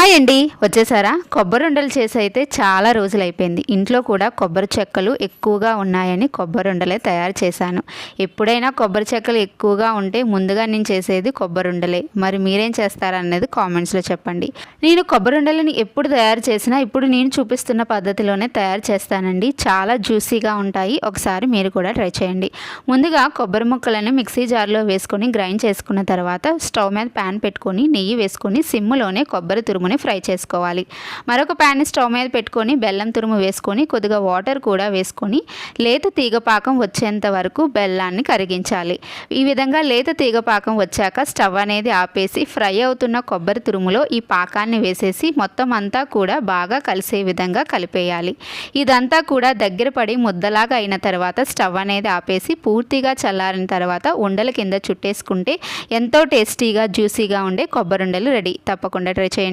Hi అండి వచ్చేసారా? కొబ్బరి ఉండలు చేసి అయితే చాలా రోజులు అయిపోయింది ఇంట్లో కూడా కొబ్బరి చెక్కలు ఎక్కువగా ఉన్నాయని కొబ్బరి ఉండలే తయారు చేశాను. ఎప్పుడైనా కొబ్బరి చెక్కలు ఎక్కువగా ఉంటే ముందుగా నేను చేసేది కొబ్బరి ఉండలే. మరి మీరేం చేస్తారనేది కామెంట్స్లో చెప్పండి. నేను కొబ్బరి ఉండలని ఎప్పుడు తయారు చేసినా ఇప్పుడు నేను చూపిస్తున్న పద్ధతిలోనే తయారు చేస్తానండి. చాలా జ్యూసీగా ఉంటాయి. ఒకసారి మీరు కూడా ట్రై చేయండి. ముందుగా కొబ్బరి ముక్కలను మిక్సీ జార్లో వేసుకొని గ్రైండ్ చేసుకున్న తర్వాత స్టవ్ మీద ప్యాన్ పెట్టుకొని నెయ్యి వేసుకొని సిమ్లోనే కొబ్బరి తురుము తురుముని ఫ్రై చేసుకోవాలి. మరొక ప్యాన్ స్టవ్ మీద పెట్టుకొని బెల్లం తురుము వేసుకొని కొద్దిగా వాటర్ కూడా వేసుకొని లేత తీగపాకం వచ్చేంత వరకు బెల్లాన్ని కరిగించాలి. ఈ విధంగా లేత తీగపాకం వచ్చాక స్టవ్ అనేది ఆపేసి ఫ్రై అవుతున్న కొబ్బరి తురుములో ఈ పాకాన్ని వేసేసి మొత్తం అంతా కూడా బాగా కలిసే విధంగా కలిపేయాలి. ఇదంతా కూడా దగ్గర పడి ముద్దలాగా అయిన తర్వాత స్టవ్ అనేది ఆపేసి పూర్తిగా చల్లారిన తర్వాత ఉండల కింద చుట్టేసుకుంటే ఎంతో టేస్టీగా జ్యూసీగా ఉండే కొబ్బరి ఉండలు రెడీ. తప్పకుండా ట్రై చేయండి.